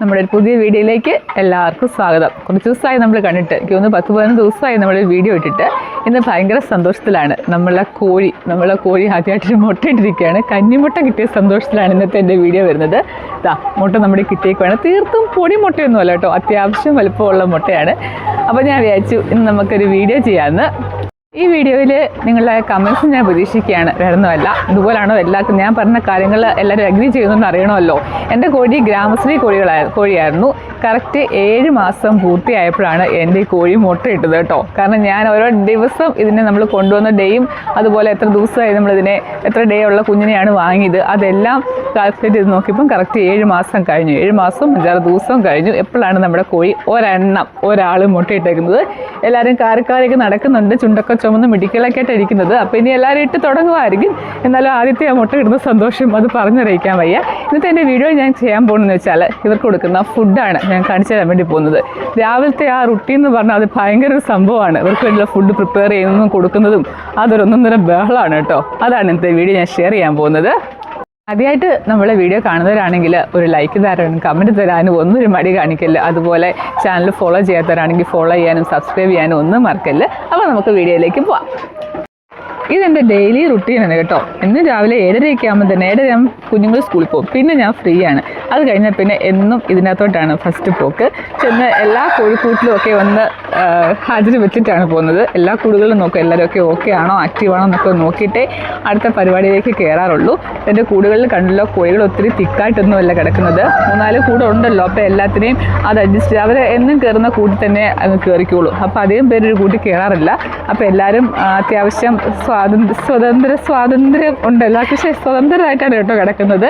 നമ്മുടെ ഒരു പുതിയ വീഡിയോയിലേക്ക് എല്ലാവർക്കും സ്വാഗതം. കുറച്ച് ദിവസമായി നമ്മൾ കണ്ടിട്ട് എനിക്ക് തോന്നുന്നു പത്ത് പതിനൊന്ന് ദിവസമായി നമ്മൾ വീഡിയോ ഇട്ടിട്ട് ഇന്ന് ഭയങ്കര സന്തോഷത്തിലാണ്. നമ്മളെ കോഴി നമ്മളെ കോഴി ആദ്യമായിട്ടൊരു മുട്ടയിട്ടിരിക്കുകയാണ്. കന്നിമുട്ട കിട്ടിയ സന്തോഷത്തിലാണ് ഇന്നത്തെ എന്റെ വീഡിയോ വരുന്നത്. ഇതാ മുട്ട നമ്മുടെ കിട്ടിയേക്കുവാണ്. തീർത്തും പൊടി മുട്ടയൊന്നുമല്ല കേട്ടോ. അത്യാവശ്യം വലുപ്പമുള്ള മുട്ടയാണ്. അപ്പോൾ ഞാൻ വിചാരിച്ചു ഇന്ന് നമുക്കൊരു വീഡിയോ ചെയ്യാമെന്ന് ഈ വീഡിയോയിൽ നിങ്ങളുടെ കമൻസ് ഞാൻ പ്രതീക്ഷിക്കുകയാണ്. വേറൊന്നുമല്ല. ഇതുപോലാണോ എല്ലാവർക്കും? ഞാൻ പറഞ്ഞ കാര്യങ്ങൾ എല്ലാവരും അഗ്രി ചെയ്യുന്നെന്ന് അറിയണമല്ലോ. എന്റെ കോഴി ഗ്രാമശ്രീ കോഴികളായ കോഴിയായിരുന്നു. കറക്റ്റ് ഏഴ് മാസം പൂർത്തിയായപ്പോഴാണ് എന്റെ കോഴി മുട്ടയിട്ടത് കേട്ടോ. കാരണം ഞാൻ ഓരോ ദിവസം ഇതിനെ നമ്മൾ കൊണ്ടുവന്ന ഡേയും അതുപോലെ എത്ര ദിവസമായി നമ്മളിതിനെ എത്ര ഡേ ഉള്ള കുഞ്ഞിനെയാണ് വാങ്ങിയത് അതെല്ലാം കാൽക്കുലേറ്റ് ചെയ്ത് നോക്കിയപ്പം കറക്റ്റ് ഏഴ് മാസം കഴിഞ്ഞു. ഏഴ് മാസം അഞ്ചാറ് ദിവസം കഴിഞ്ഞു. എപ്പോഴാണ് നമ്മുടെ കോഴി ഒരെണ്ണം ഒരാൾ മുട്ടയിട്ടേക്കുന്നത്? എല്ലാവരും കാരക്കാരൊക്കെ നടക്കുന്നുണ്ട്. ചുണ്ടൊക്കെ ചുമന്ന് മിടിക്കലൊക്കെ ആയിട്ട് ഇരിക്കുന്നത്. അപ്പോൾ ഇനി എല്ലാവരും ഇട്ട് തുടങ്ങുമായിരിക്കും. എന്നാലും ആദ്യത്തെ ആ മുട്ട ഇടുന്ന സന്തോഷം അത് പറഞ്ഞറിയിക്കാൻ വയ്യ. ഇന്നത്തെ എന്റെ വീഡിയോ ഞാൻ ചെയ്യാൻ പോകുന്നതെന്ന് വെച്ചാൽ ഇവർക്ക് കൊടുക്കുന്ന ഫുഡാണ് ഞാൻ കാണിച്ചു തരാൻ വേണ്ടി പോകുന്നത്. രാവിലത്തെ ആ റുട്ടീൻ എന്ന് പറഞ്ഞാൽ അത് ഭയങ്കര ഒരു സംഭവമാണ്. ഇവർക്ക് വേണ്ടിയുള്ള ഫുഡ് പ്രിപ്പയർ ചെയ്യുന്നതും കൊടുക്കുന്നതും അതൊരു ഒന്നൊന്നര ബഹളമാണ് കേട്ടോ. അതാണ് ഇന്നത്തെ വീഡിയോ ഞാൻ ഷെയർ ചെയ്യാൻ പോകുന്നത്. ആദ്യമായിട്ട് നമ്മളെ വീഡിയോ കാണുന്നവരാണെങ്കിൽ ഒരു ലൈക്ക് തരാനും കമന്റ് തരാനും ഒന്നും ഒരു മടി കാണിക്കല്ല. അതുപോലെ ചാനൽ ഫോളോ ചെയ്യാത്തവരാണെങ്കിൽ ഫോളോ ചെയ്യാനും സബ്സ്ക്രൈബ് ചെയ്യാനും ഒന്നും മറക്കല്ല. അപ്പോൾ നമുക്ക് വീഡിയോയിലേക്ക് പോവാം. ഇതെന്റെ ഡെയിലി റുട്ടീനാണ് കേട്ടോ. എന്നും രാവിലെ ഏഴരയൊക്കെ ആകുമ്പോൾ തന്നെ ഏഴര ഞാൻ കുഞ്ഞുങ്ങൾ സ്കൂളിൽ പോകും. പിന്നെ ഞാൻ ഫ്രീ ആണ്. അത് കഴിഞ്ഞാൽ പിന്നെ എന്നും ഇതിനകത്തോട്ടാണ് ഫസ്റ്റ് പോക്ക്. ചെന്ന് എല്ലാ കോഴിക്കൂട്ടിലും ഒക്കെ ഒന്ന് ഹാജർ വെച്ചിട്ടാണ് പോകുന്നത്. എല്ലാ കൂടുകളിലും നോക്കും. എല്ലാവരും ഒക്കെ ഓക്കെ ആണോ ആക്റ്റീവ് ആണോ എന്നൊക്കെ നോക്കിയിട്ടേ അടുത്ത പരിപാടിയിലേക്ക് കയറാറുള്ളൂ എന്റെ കൂടുകളിൽ കണ്ടല്ലോ കോഴികൾ ഒത്തിരി തിക്കായിട്ടൊന്നുമല്ല കിടക്കുന്നത്. മൂന്നാൽ കൂടുണ്ടല്ലോ അപ്പോൾ എല്ലാത്തിനെയും അത് അഡ്ജസ്റ്റ് അവർ എന്നും കയറുന്ന കൂട്ടിൽ തന്നെ കയറിക്കോളൂ അപ്പോൾ അധികം പേരൊരു കൂട്ടി കയറാറില്ല അപ്പോൾ എല്ലാവരും അത്യാവശ്യം സ്വാതന്ത്ര്യ സ്വതന്ത്ര സ്വാതന്ത്ര്യം ഉണ്ട് എല്ലാവർക്കും പക്ഷേ സ്വതന്ത്രമായിട്ടാണ് കേട്ടോ കിടക്കുന്നത്.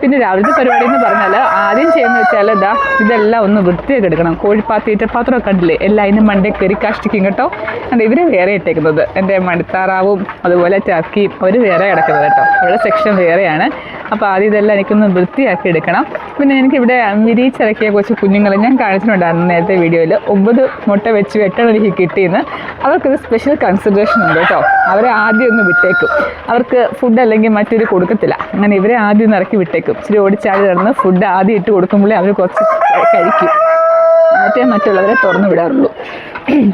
പിന്നെ രാവിലത്തെ പരിപാടി എന്ന് പറഞ്ഞാൽ ആദ്യം ചെയ്യുന്നത് വെച്ചാൽ ഇതാ ഇതെല്ലാം ഒന്ന് വൃത്തിയാക്കി എടുക്കണം. കോഴിപ്പാ തീറ്റപ്പാത്രമൊക്കെ കണ്ടില്ലേ? എല്ലാം അതിന് മണ്ടേ കയറി കാഷ്ടിക്കും കേട്ടോ. കണ്ട് ഇവരെ വേറെ ഇട്ടേക്കുന്നത്. എന്റെ മണിത്താറാവും അതുപോലെ ചാക്കിയും അവർ വേറെ കിടക്കുന്നത് കേട്ടോ. അവരുടെ സെക്ഷൻ വേറെയാണ്. അപ്പോൾ ആദ്യം ഇതെല്ലാം എനിക്കൊന്ന് വൃത്തിയാക്കി എടുക്കണം. പിന്നെ എനിക്കിവിടെ വിരിയിച്ചിറക്കിയ കുറച്ച് കുഞ്ഞുങ്ങളെ ഞാൻ കാണിച്ചിട്ടുണ്ടായിരുന്നു നേരത്തെ വീഡിയോയിൽ. ഒമ്പത് മുട്ട വെച്ച് എട്ടെണ്ണം എനിക്ക് കിട്ടിയെന്ന്. അവർക്കൊരു സ്പെഷ്യൽ കൺസിഡറേഷൻ ഉണ്ട് കേട്ടോ. അവരെ ആദ്യം ഒന്ന് വിട്ടേക്കും. അവർക്ക് ഫുഡ് അല്ലെങ്കിൽ മറ്റൊരു കൊടുക്കത്തില്ല. അങ്ങനെ ഇവരെ ആദ്യം ഒന്ന് ഇറക്കി വിട്ടേക്കും. ഇച്ചിരി ഓടിച്ചാടി നടന്ന് ഫുഡ് ആദ്യം ഇട്ട് കൊടുക്കുമ്പോഴേ അവർ കുറച്ച് കഴിക്കും. എന്നിട്ടേ മറ്റുള്ളവരെ തുറന്നു വിടാറുള്ളൂ.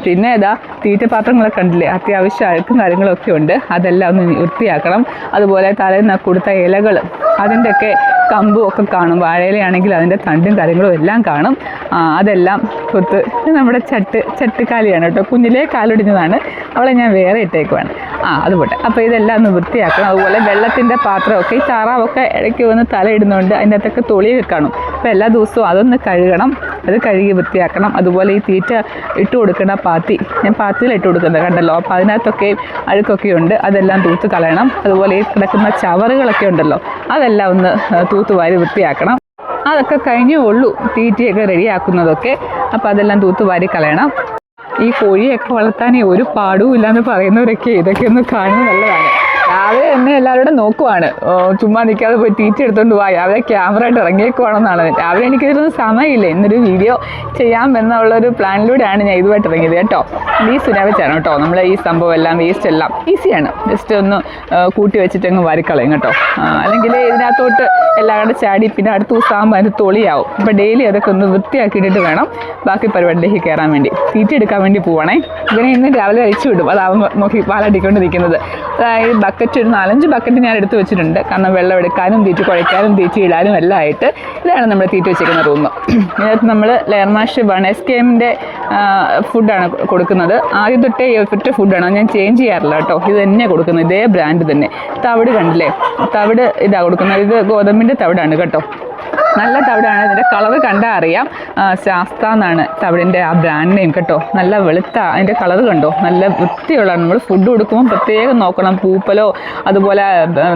പിന്നെ ഏതാ തീറ്റപാത്രങ്ങളൊക്കെ ഉണ്ടല്ലേ അത്യാവശ്യം അഴുക്കും കാര്യങ്ങളൊക്കെ ഉണ്ട്. അതെല്ലാം ഒന്ന് വൃത്തിയാക്കണം. അതുപോലെ തലേന്ന് കൊടുത്ത ഇലകൾ അതിന്റെയൊക്കെ കമ്പും ഒക്കെ കാണും. വാഴയിലയാണെങ്കിൽ അതിന്റെ തണ്ടും കാര്യങ്ങളും എല്ലാം കാണും. അതെല്ലാം കൊത്ത് നമ്മുടെ ചട്ട് ചട്ടുകാലിയാണ് കേട്ടോ. കുഞ്ഞിലേ കാലൊടിഞ്ഞതാണ്. അവളെ ഞാൻ വേറെ ഇട്ടേക്കുവാണ്. ആ അത് പോട്ടെ. അപ്പോൾ ഇതെല്ലാം ഒന്ന് വൃത്തിയാക്കണം. അതുപോലെ വെള്ളത്തിന്റെ പാത്രമൊക്കെ ഈ താറാവൊക്കെ ഇടയ്ക്ക് വന്ന് തലയിടുന്നുണ്ട്. അതിന്റെ അകത്തൊക്കെ തൊളിയൊക്കെ കാണും അപ്പോൾ എല്ലാ ദിവസവും അതൊന്ന് കഴുകണം അത് കഴുകി വൃത്തിയാക്കണം. അതുപോലെ ഈ തീറ്റ ഇട്ട് കൊടുക്കുന്ന പാത്തി ഞാൻ പാത്തിയിൽ ഇട്ട് കൊടുക്കുന്നത് കണ്ടല്ലോ. അപ്പോൾ അതിനകത്തൊക്കെ അഴുക്കൊക്കെ ഉണ്ട് അതെല്ലാം തൂത്ത് കളയണം. അതുപോലെ ഈ കിടക്കുന്ന ചവറുകളൊക്കെ ഉണ്ടല്ലോ അതെല്ലാം ഒന്ന് തൂത്ത് തൂത്തുവാരി വൃത്തിയാക്കണം. അതൊക്കെ കഴിഞ്ഞേ ഉള്ളൂ തീറ്റയൊക്കെ റെഡിയാക്കുന്നതൊക്കെ. അപ്പോൾ അതെല്ലാം തൂത്തുവാരി കളയണം. ഈ കോഴിയൊക്കെ വളർത്താൻ ഒരു പാടും ഇല്ലാന്ന് പറയുന്നവരൊക്കെ ഇതൊക്കെ ഒന്ന് കാണുന്നത് നല്ലതാണ്. രാവിലെ എന്നെ എല്ലാവരോടും നോക്കുവാണ്. ചുമ്മാ നിൽക്കാതെ പോയി തീറ്റ എടുത്തോണ്ട് പോയി രാവിലെ ക്യാമറ ആയിട്ട് ഇറങ്ങിയേക്കുവാണെന്നാണ്. രാവിലെ എനിക്കിതിലൊന്നും സമയമില്ല. ഇന്നൊരു വീഡിയോ ചെയ്യാം എന്നുള്ളൊരു പ്ലാനിലൂടെയാണ് ഞാൻ ഇതുമായിട്ട് ഇറങ്ങിയത് കേട്ടോ. ഈ സുനാവിച്ചാണ് കേട്ടോ. നമ്മൾ ഈ സംഭവം എല്ലാം വേസ്റ്റ് എല്ലാം ഈസിയാണ് ജസ്റ്റ് ഒന്ന് കൂട്ടി വെച്ചിട്ട് അങ്ങ് വരക്കളയും കേട്ടോ. അല്ലെങ്കിൽ ഇതിനകത്തോട്ട് എല്ലാം കൂടെ ചാടി പിന്നെ അടുത്ത ദിവസം ആകുമ്പോൾ അതിന് തൊളിയാവും. അപ്പോൾ ഡെയിലി അതൊക്കെ ഒന്ന് വൃത്തിയാക്കിയിട്ടിട്ട് വേണം ബാക്കി പരിപാടിയിലേക്ക് കയറാൻ വേണ്ടി. തീറ്റ എടുക്കാൻ വേണ്ടി പോവണേ. ഇവനെ ഇന്ന് രാവിലെ അഴിച്ചു വിടും. അതാവുമ്പോൾ നോക്കി പാലടിക്കൊണ്ട് നിൽക്കുന്നത്. അതായത് ബക്കറ്റ് ഒരു നാലഞ്ച് ബക്കറ്റ് ഞാൻ എടുത്ത് വെച്ചിട്ടുണ്ട്. കാരണം വെള്ളം എടുക്കാനും തീറ്റ കുഴയ്ക്കാനും തീറ്റ ഇടാനും എല്ലാം ആയിട്ട് ഇതാണ് നമ്മൾ തീറ്റ വെച്ചിരിക്കുന്ന റൂം ഇതിനകത്ത് നമ്മൾ ലെയർമാഷ് മാഷ് എമ്മിന്റെ ഫുഡാണ് കൊടുക്കുന്നത്. ആദ്യം തൊട്ടേ ഒറ്റ ഫുഡാണ് ഞാൻ ചേഞ്ച് ചെയ്യാറില്ല കേട്ടോ. ഇത് തന്നെ കൊടുക്കുന്നത്. ഇതേ ബ്രാൻഡ് തന്നെ. തവിട് കണ്ടില്ലേ? തവിട് ഇതാണ് കൊടുക്കുന്നത്. ഇത് ഗോതമ്പിന്റെ തവിടാണ് കേട്ടോ. നല്ല തവിടാണ്. ഇതിന്റെ കളർ കണ്ടാൽ അറിയാം. ശാസ്ത എന്നാണ് തവിടിന്റെ ആ ബ്രാൻഡ് നെയിം കേട്ടോ. നല്ല വെളുത്ത അതിന്റെ കളർ കണ്ടോ? നല്ല വൃത്തിയുള്ളതാണ് നമ്മൾ ഫുഡ് കൊടുക്കുമ്പോൾ പ്രത്യേകം നോക്കണം. പൂപ്പലോ അതുപോലെ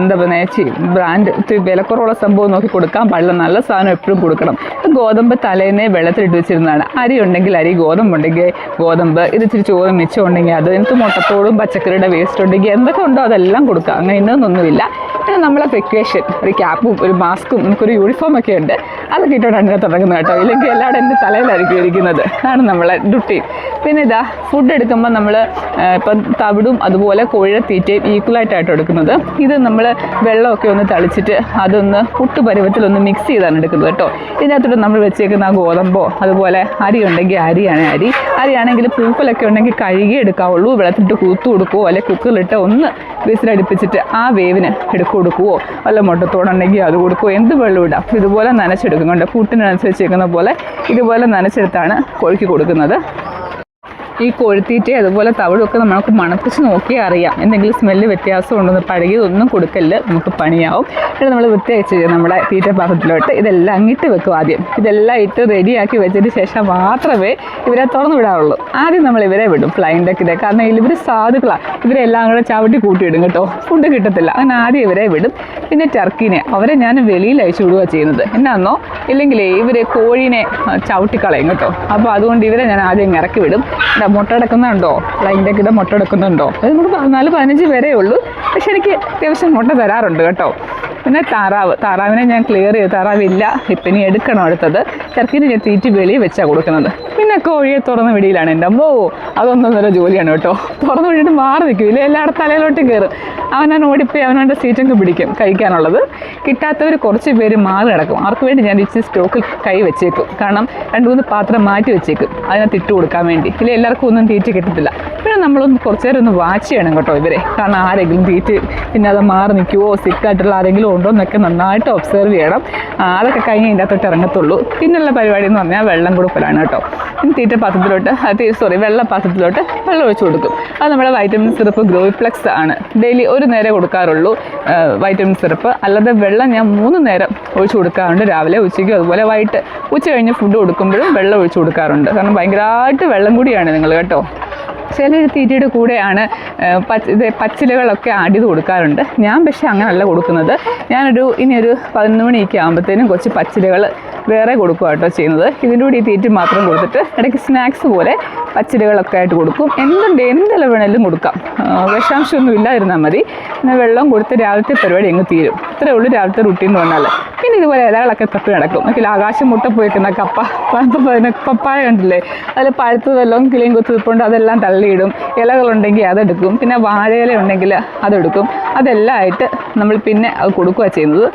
എന്താ പറയുക ബ്രാൻഡ് വിലക്കുറവുള്ള സംഭവം നോക്കി കൊടുക്കാൻ പാടില്ല. നല്ല സാധനം എപ്പോഴും കൊടുക്കണം. ഗോതമ്പ് തലേന്നെ വെള്ളത്തിലിട്ട് വെച്ചിരുന്നതാണ്. അരി ഉണ്ടെങ്കിൽ അരി ഗോതമ്പ് ഉണ്ടെങ്കിൽ ഗോതമ്പ് ഇത് ഇച്ചിരി ചോറ് മിച്ചം ഉണ്ടെങ്കിൽ അത് എനിക്ക് മുട്ടത്തോടും പച്ചക്കറിയുടെ വേസ്റ്റ് ഉണ്ടെങ്കിൽ എന്തൊക്കെ ഉണ്ടോ അതെല്ലാം കൊടുക്കുക. അങ്ങനെ ഇന്നൊന്നുമില്ല പിന്നെ നമ്മളെ വെക്കേഷൻ ഒരു ക്യാപ്പും ഒരു മാസ്കും നമുക്കൊരു യൂണിഫോം ഒക്കെ ഉണ്ട്. അതൊക്കെ ഇട്ടുകൊണ്ടാണ് ഇതിനെ തുടങ്ങുന്നത് കേട്ടോ. ഇല്ലെങ്കിൽ എല്ലാവരും എന്റെ തലയിലായിരിക്കും ഇരിക്കുന്നത് അതാണ് നമ്മളെ ഡ്യൂട്ടി പിന്നെ ഇതാ ഫുഡ് എടുക്കുമ്പോൾ നമ്മൾ ഇപ്പം തവിടും അതുപോലെ കോഴിയുടെ തീറ്റയും ഈക്വലായിട്ടായിട്ട് എടുക്കുന്നത്. ഇത് നമ്മൾ വെള്ളമൊക്കെ ഒന്ന് തളിച്ചിട്ട് അതൊന്ന് പുട്ട് പരുവത്തിലൊന്ന് മിക്സ് ചെയ്താണ് എടുക്കുന്നത് കേട്ടോ. ഇതിനകത്തോട്ട് നമ്മൾ വെച്ചേക്കുന്ന ആ ഗോതമ്പോ അതുപോലെ അരി ഉണ്ടെങ്കിൽ അരിയാണ് അരി. അരിയാണെങ്കിൽ പൂപ്പലൊക്കെ ഉണ്ടെങ്കിൽ കഴുകി എടുക്കാവുള്ളൂ. വെള്ളത്തിലിട്ട് കൂത്തു കൊടുക്കുവോ അല്ലെങ്കിൽ കുക്കറിലിട്ട് ഒന്ന് വിസിലടുപ്പിച്ചിട്ട് ആ വേവിന് എടുക്കു കൊടുക്കുവോ? അല്ല മുട്ടത്തോടുണ്ടെങ്കിൽ അത് കൊടുക്കുവോ? എന്ത് വെള്ളം ഇടാം? ഇതുപോലെ നനച്ചെടുക്കുന്നുണ്ട് കൂട്ടിനനുസരിച്ചിരിക്കുന്ന പോലെ ഇതുപോലെ നനച്ചെടുത്താണ് കോഴിക്ക് കൊടുക്കുന്നത്. ഈ കോഴിത്തീറ്റ അതുപോലെ തവിടുമൊക്കെ നമുക്ക് മണപ്പിച്ച് നോക്കിയാൽ അറിയാം. എന്തെങ്കിലും സ്മെല്ല് വ്യത്യാസം ഉണ്ടെന്ന് പഴകിയതൊന്നും കൊടുക്കല്ല്. നമുക്ക് പണിയാവും. എന്നിട്ട് നമ്മൾ വൃത്തിയാക്കി ചെയ്യും നമ്മുടെ തീറ്റ പാത്രത്തിലോട്ട് ഇതെല്ലാം അങ്ങിട്ട് വെക്കും ആദ്യം. ഇതെല്ലാം ഇട്ട് റെഡിയാക്കി വെച്ചതിന് ശേഷം മാത്രമേ ഇവരെ തുറന്നു വിടാറുള്ളൂ. ആദ്യം നമ്മൾ ഇവരെ വിടും. ഫ്ലൈൻ ഡെക്കിനെ കാരണം ഇവർ സാധുക്കളാണ് ഇവരെല്ലാം കൂടെ ചവിട്ടി കൂട്ടിയിടും കേട്ടോ. ഫുഡ് കിട്ടത്തില്ല. അങ്ങനെ ആദ്യം ഇവരെ വിടും. പിന്നെ ടർക്കിനെ അവരെ ഞാൻ വെളിയിൽ അയച്ചു വിടുക ചെയ്യുന്നത്. എന്നാന്നോ? ഇല്ലെങ്കിൽ ഇവർ കോഴീനെ ചവിട്ടിക്കളയും കേട്ടോ. അപ്പോൾ അതുകൊണ്ട് ഇവരെ ഞാൻ ആദ്യം ഇറക്കി വിടും. ഇതാ മുട്ട എടുക്കുന്നുണ്ടോ ലൈന്റെ കിടെ മുട്ട എടുക്കുന്നുണ്ടോ അത് നമുക്ക് പതിനാല് പതിനഞ്ച് പേരേ ഉള്ളൂ. പക്ഷെ എനിക്ക് അത്യാവശ്യം മുട്ട തരാറുണ്ട് കേട്ടോ. പിന്നെ താറാവ്. താറാവിനെ ഞാൻ ക്ലിയർ ചെയ്ത്. താറാവില്ല. ഇപ്പം ഇനി എടുക്കണം അടുത്തത്. ചെറുക്കിന് ഞാൻ തീറ്റി വെളിയിൽ വെച്ചാണ് കൊടുക്കുന്നത്. കോഴിയെ തുറന്ന് വിടിയിലാണ് എന്റെ അമ്മോ അതൊന്നൊന്നര ജോലിയാണ് കേട്ടോ. തുറന്ന് വിട്ടിട്ട് മാറി നിൽക്കും. ഇല്ലേ എല്ലാവരുടെ തലയിലോട്ട് കയറും. അവനാണ് ഓടിപ്പോയി അവനവന്റെ സീറ്റൊക്കെ പിടിക്കും കഴിക്കാനുള്ളത്. കിട്ടാത്തവർ കുറച്ച് പേര് മാറി കിടക്കും അവർക്ക് വേണ്ടി ഞാൻ ഇച്ചിരി സ്റ്റോക്കിൽ കൈ വെച്ചേക്കും. കാരണം രണ്ട് മൂന്ന് പാത്രം മാറ്റി വെച്ചേക്കും. അതിനകത്ത് ഇട്ട് കൊടുക്കാൻ വേണ്ടി. ഇല്ലേ എല്ലാവർക്കും ഒന്നും തീറ്റ കിട്ടത്തില്ല. പിന്നെ നമ്മളൊന്ന് കുറച്ച് നേരം ഒന്ന് വാച്ച് ചെയ്യണം കേട്ടോ ഇവരെ. കാരണം ആരെങ്കിലും തീറ്റ് പിന്നെ അത് മാറി നിൽക്കുവോ സിക്കായിട്ടുള്ള ആരെങ്കിലും ഉണ്ടോ എന്നൊക്കെ നന്നായിട്ട് ഒബ്സർവ് ചെയ്യണം. അതൊക്കെ കഴിഞ്ഞ് ഇതിന്റെ അകത്തോട്ട് ഇറങ്ങത്തുള്ളൂ. പിന്നുള്ള പരിപാടി എന്ന് പറഞ്ഞാൽ വെള്ളം കൊടുക്കലാണ് കേട്ടോ. തീറ്റ പാത്രത്തിലോട്ട് സോറി വെള്ള പാത്രത്തിലോട്ട് വെള്ളം ഒഴിച്ചു കൊടുക്കും. അത് നമ്മുടെ വൈറ്റമിൻ സിറപ്പ് ഗ്രോയിപ്ലെക്സ് ആണ്. ഡെയിലി ഒരു നേരം കൊടുക്കാറുള്ളൂ വൈറ്റമിൻ സിറപ്പ് അല്ലാതെ വെള്ളം ഞാൻ മൂന്ന് നേരം ഒഴിച്ചു കൊടുക്കാറുണ്ട്. രാവിലെ ഉച്ചയ്ക്കും അതുപോലെ വൈകിട്ട്. ഉച്ച കഴിഞ്ഞ് ഫുഡ് കൊടുക്കുമ്പോഴും വെള്ളം ഒഴിച്ചു കൊടുക്കാറുണ്ട്. കാരണം ഭയങ്കരമായിട്ട് വെള്ളം കൂടിയാണ് നിങ്ങൾ കേട്ടോ. ചിലർ തീറ്റയുടെ കൂടെയാണ് പച്ച ഇത് പച്ചിലകളൊക്കെ ആഡ് ചെയ്ത് കൊടുക്കാറുണ്ട്. ഞാൻ പക്ഷേ അങ്ങനെയല്ല കൊടുക്കുന്നത്. ഞാനൊരു ഇനിയൊരു പതിനൊന്ന് മണിയൊക്കെ ആകുമ്പോഴത്തേനും കുറച്ച് പച്ചിലകൾ വേറെ കൊടുക്കുക കേട്ടോ ചെയ്യുന്നത്. ഇതിന്റെ കൂടി ഈ തീറ്റ മാത്രം കൊടുത്തിട്ട് ഇടയ്ക്ക് സ്നാക്സ് പോലെ പച്ചിലകളൊക്കെ ആയിട്ട് കൊടുക്കും. എന്തുണ്ട് എന്തെല്ലാം വേണേലും കൊടുക്കാം. വിഷാംശമൊന്നും ഇല്ലാതിരുന്നാൽ മതി. പിന്നെ വെള്ളം കൊടുത്ത് രാവിലത്തെ പരിപാടി അങ്ങ് തീരും. ഇത്രയേ ഉള്ളൂ രാവിലത്തെ റുട്ടീൻ പറഞ്ഞാൽ പിന്നെ ഇതുപോലെ ഇലകളൊക്കെ തപ്പി നടക്കും. അല്ലെങ്കിൽ ആകാശം മുട്ട പോയിക്കുന്ന കപ്പ പപ്പ പപ്പായ കണ്ടില്ലേ? അതിൽ പഴുത്ത വെള്ളം കിളിയും കുത്തിപ്പോണ്ട് അതെല്ലാം തള്ളിയിടും. ഇലകളുണ്ടെങ്കിൽ അതെടുക്കും. പിന്നെ വാഴയില ഉണ്ടെങ്കിൽ അതെടുക്കും. അതെല്ലാം ആയിട്ട് നമ്മൾ പിന്നെ അത് കൊടുക്കുക ചെയ്യുന്നത്.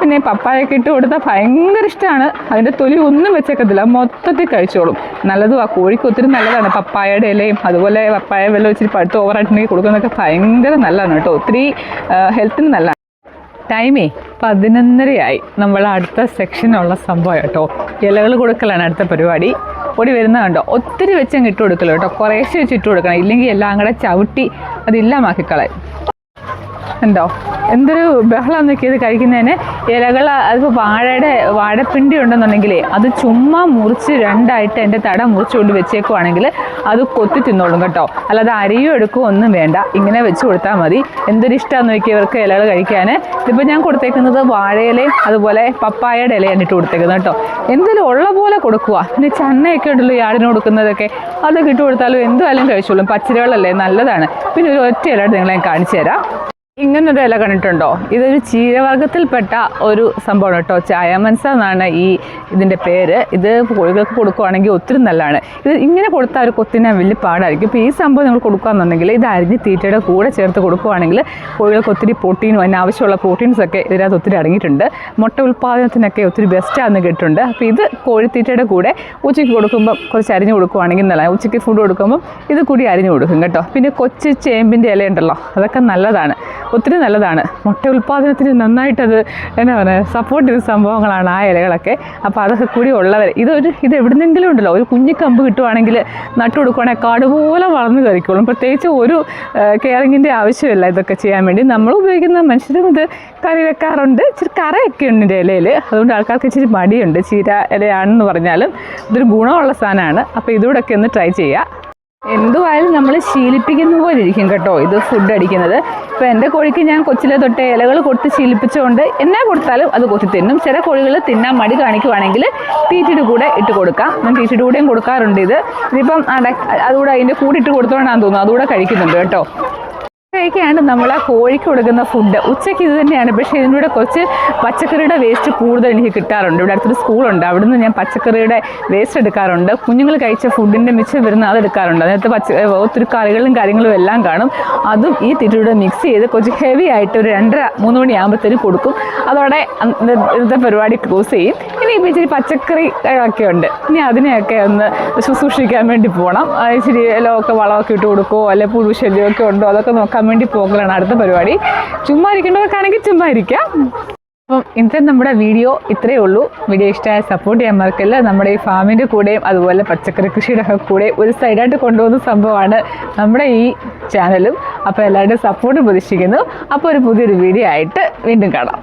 പിന്നെ പപ്പായൊക്കെ ഇട്ട് കൊടുത്താൽ ഭയങ്കര ഇഷ്ടമാണ് അതിന്റെ തൊലി ഒന്നും വെച്ചേക്കത്തില്ല. മൊത്തത്തിൽ കഴിച്ചോളും. നല്ലതും ആ കോഴിക്ക് ഒത്തിരി നല്ലതാണ്. പപ്പായയുടെ ഇലയും അതുപോലെ പപ്പായ വെള്ളം വെച്ചിട്ട് പഴുത്ത് ഓവറായിട്ടുണ്ടെങ്കിൽ കൊടുക്കുന്നതൊക്കെ ഭയങ്കര നല്ലതാണ് കേട്ടോ. ഒത്തിരി ഹെൽത്തിന് നല്ലതാണ്. ടൈമേ പതിനൊന്നരയായി. നമ്മൾ അടുത്ത സെക്ഷനുള്ള സംഭവം കേട്ടോ. ഇലകൾ കൊടുക്കലാണ് അടുത്ത പരിപാടി. ഓടി വരുന്ന കണ്ടോ? ഒത്തിരി വെച്ചങ്ങ് ഇട്ട് കൊടുക്കല്ലോ കേട്ടോ. കുറേശ്ശെ വെച്ച് ഇട്ട് കൊടുക്കണം. ഇല്ലെങ്കിൽ എല്ലാം കൂടെ ചവിട്ടി അതില്ലാമാക്കിക്കളയും ഉണ്ടോ? എന്തൊരു ബഹളം നോക്കിയത് കഴിക്കുന്നതിന് ഇലകൾ അതിപ്പോൾ വാഴയുടെ വാഴപ്പിണ്ടി ഉണ്ടെന്നുണ്ടെങ്കിലേ അത് ചുമ്മാ മുറിച്ച് രണ്ടായിട്ട് എന്റെ തട മുറിച്ചുകൊണ്ട് വെച്ചേക്കുവാണെങ്കിൽ അത് കൊത്തി തിന്നോളും കേട്ടോ. അല്ലാതെ അരിയോ എടുക്കും ഒന്നും വേണ്ട. ഇങ്ങനെ വെച്ച് കൊടുത്താൽ മതി. എന്തൊരു ഇഷ്ടമാണെന്ന് നോക്കിയവർക്ക് ഇലകൾ കഴിക്കാൻ ഇതിപ്പോൾ ഞാൻ കൊടുത്തേക്കുന്നത് വാഴയിലയും അതുപോലെ പപ്പായയുടെ ഇലയാണ് ഇട്ട് കൊടുത്തേക്കുന്നത് കേട്ടോ. എന്തെങ്കിലും ഉള്ള പോലെ കൊടുക്കുക പിന്നെ ചന്നയൊക്കെ ഉണ്ടല്ലോ ആടിന് കൊടുക്കുന്നതൊക്കെ. അതൊക്കെ ഇട്ട് കൊടുത്താലും എന്തായാലും കഴിച്ചോളും. പച്ചരികളല്ലേ നല്ലതാണ്. പിന്നെ ഒരു ഒറ്റ ഇലയുടെ നിങ്ങളെ കാണിച്ചു തരാം. ഇങ്ങനൊരു ഇല കണ്ടിട്ടുണ്ടോ? ഇതൊരു ചീരവർഗത്തിൽപ്പെട്ട ഒരു സംഭവമാണ് കേട്ടോ. ചായമൻസ എന്നാണ് ഈ ഇതിന്റെ പേര്. ഇത് കോഴികൾക്ക് കൊടുക്കുകയാണെങ്കിൽ ഒത്തിരി നല്ലതാണ്. ഇത് ഇങ്ങനെ കൊടുത്താൽ ഒരു കൊത്തിനാൻ വലിയ പാടായിരിക്കും. ഇപ്പോൾ ഈ സംഭവം നിങ്ങൾ കൊടുക്കുകയാണെന്നുണ്ടെങ്കിൽ ഇത് അരിഞ്ഞ് തീറ്റയുടെ കൂടെ ചേർത്ത് കൊടുക്കുകയാണെങ്കിൽ കോഴികൾക്ക് ഒത്തിരി പ്രോട്ടീനും അതിന് ആവശ്യമുള്ള പ്രോട്ടീൻസ് ഒക്കെ ഇതിനകത്ത് ഒത്തിരി അടങ്ങിയിട്ടുണ്ട്. മുട്ട ഉൽപ്പാദനത്തിനൊക്കെ ഒത്തിരി ബെസ്റ്റാണെന്ന് കേട്ടിട്ടുണ്ട്. അപ്പോൾ ഇത് കോഴിത്തീറ്റയുടെ കൂടെ ഉച്ചയ്ക്ക് കൊടുക്കുമ്പോൾ കുറച്ച് അരിഞ്ഞ് കൊടുക്കുകയാണെങ്കിൽ നല്ല ഉച്ചയ്ക്ക് ഫുഡ് കൊടുക്കുമ്പോൾ ഇത് കൂടി അരിഞ്ഞ് കൊടുക്കും കേട്ടോ. പിന്നെ കൊച്ചു ചേമ്പിന്റെ ഇല ഉണ്ടല്ലോ അതൊക്കെ നല്ലതാണ്. ഒത്തിരി നല്ലതാണ്. മുട്ട ഉൽപ്പാദനത്തിന് നന്നായിട്ടത് എന്നാ പറയുക സപ്പോർട്ട് ചെയ്യുന്ന സംഭവങ്ങളാണ് ആ ഇലകളൊക്കെ. അപ്പോൾ അതൊക്കെ കൂടി ഉള്ളവർ ഇതൊരു ഇത് എവിടുന്നെങ്കിലും ഉണ്ടല്ലോ. ഒരു കുഞ്ഞു കമ്പ് കിട്ടുവാണെങ്കിൽ നട്ടു കൊടുക്കുവാണെങ്കിൽ കാട് പോലെ വളർന്നു കയറിക്കോളും. പ്രത്യേകിച്ച് ഒരു കെയറിങ്ങിന്റെ ആവശ്യമില്ല ഇതൊക്കെ ചെയ്യാൻ വേണ്ടി. നമ്മൾ ഉപയോഗിക്കുന്ന മനുഷ്യരും ഇത് കറി വെക്കാറുണ്ട്. ഇച്ചിരി കറയൊക്കെ ഉണ്ട് എന്റെ ഇലയിൽ അതുകൊണ്ട് ആൾക്കാർക്ക് ഇച്ചിരി മടിയുണ്ട്. ചീര ഇലയാണെന്ന് പറഞ്ഞാലും ഇതൊരു ഗുണമുള്ള സാധനമാണ്. അപ്പോൾ ഇതുകൂടെയൊക്കെ ഒന്ന് ട്രൈ ചെയ്യുക. എന്തുവായാലും നമ്മൾ ശീലിപ്പിക്കുന്ന പോലെ ഇരിക്കും കേട്ടോ ഇത് ഫുഡ് അടിക്കുന്നത്. ഇപ്പോൾ എന്റെ കോഴിക്ക് ഞാൻ കൊച്ചിലെ തൊട്ടേ ഇലകൾ കൊടുത്ത് ശീലിപ്പിച്ചുകൊണ്ട് എന്നാ കൊടുത്താലും അത് കൊത്തി തിന്നും. ചില കോഴികൾ തിന്നാൻ മടി കാണിക്കുവാണെങ്കിൽ തീറ്റിയുടെ കൂടെ ഇട്ട് കൊടുക്കാം. ഞാൻ തീറ്റിയുടെ കൂടെയും കൊടുക്കാറുണ്ട് ഇത്. ഇതിപ്പം അതുകൂടെ അതിന്റെ കൂടെ ഇട്ട് കൊടുത്തോണ്ടാന്ന് തോന്നുന്നു. അതുകൂടെ കഴിക്കുന്നുണ്ട് കേട്ടോ. ഇത്രയൊക്കെയാണ് നമ്മൾ ആ കോഴിക്ക് കൊടുക്കുന്ന ഫുഡ് ഉച്ചയ്ക്ക് ഇത് തന്നെയാണ്. പക്ഷേ ഇതിന്റെ കൂടെ കുറച്ച് പച്ചക്കറിയുടെ വേസ്റ്റ് കൂടുതൽ എനിക്ക് കിട്ടാറുണ്ട്. ഇവിടെ അടുത്തൊരു സ്കൂളുണ്ട്. അവിടുന്ന് ഞാൻ പച്ചക്കറിയുടെ വേസ്റ്റ് എടുക്കാറുണ്ട്. കുഞ്ഞുങ്ങൾ കഴിച്ച ഫുഡിന്റെ മിച്ചം വരുന്ന അത് എടുക്കാറുണ്ട്. അതിനകത്ത് പച്ച ഒത്തിരി കറികളും കാര്യങ്ങളും എല്ലാം കാണും. അതും ഈ തിരിയുടെ മിക്സ് ചെയ്ത് കുറച്ച് ഹെവി ആയിട്ട് ഒരു രണ്ടര മൂന്ന് മണിയാകുമ്പോഴത്തേനും കൊടുക്കും. അതോടെ ഇന്നത്തെ പരിപാടി ക്ലോസ് ചെയ്യും. ഇനി ഇപ്പോൾ ഇച്ചിരി പച്ചക്കറി ഒക്കെ ഉണ്ട്. ഇനി അതിനെയൊക്കെ ഒന്ന് ശുശ്രൂഷിക്കാൻ വേണ്ടി പോകണം ഇച്ചിരി ഇലമൊക്കെ വളമൊക്കെ ഇട്ട് കൊടുക്കുമോ അല്ലെങ്കിൽ പുഴു ശല്യമൊക്കെ ഉണ്ടോ? അതൊക്കെ നോക്കാൻ വേണ്ടി പോകലാണ് അടുത്ത പരിപാടി. ചുമ്മാ ഇരിക്കേണ്ടവർക്കാണെങ്കിൽ ചുമ്മാ ഇരിക്കാം അപ്പം ഇന്നത്തെ നമ്മുടെ വീഡിയോ ഇത്രയേ ഉള്ളൂ. വീഡിയോ ഇഷ്ടമായ സപ്പോർട്ട് ചെയ്യാൻ മറക്കല്ല. നമ്മുടെ ഈ ഫാമിന്റെ കൂടെയും അതുപോലെ പച്ചക്കറി കൃഷിയുടെ ഒക്കെ കൂടെ ഒരു സൈഡായിട്ട് കൊണ്ടുപോകുന്ന സംഭവമാണ് നമ്മുടെ ഈ ചാനലും അപ്പോൾ എല്ലാവരുടെയും സപ്പോർട്ട് പ്രതീക്ഷിക്കുന്നു. അപ്പോൾ ഒരു പുതിയൊരു വീഡിയോ ആയിട്ട് വീണ്ടും കാണാം.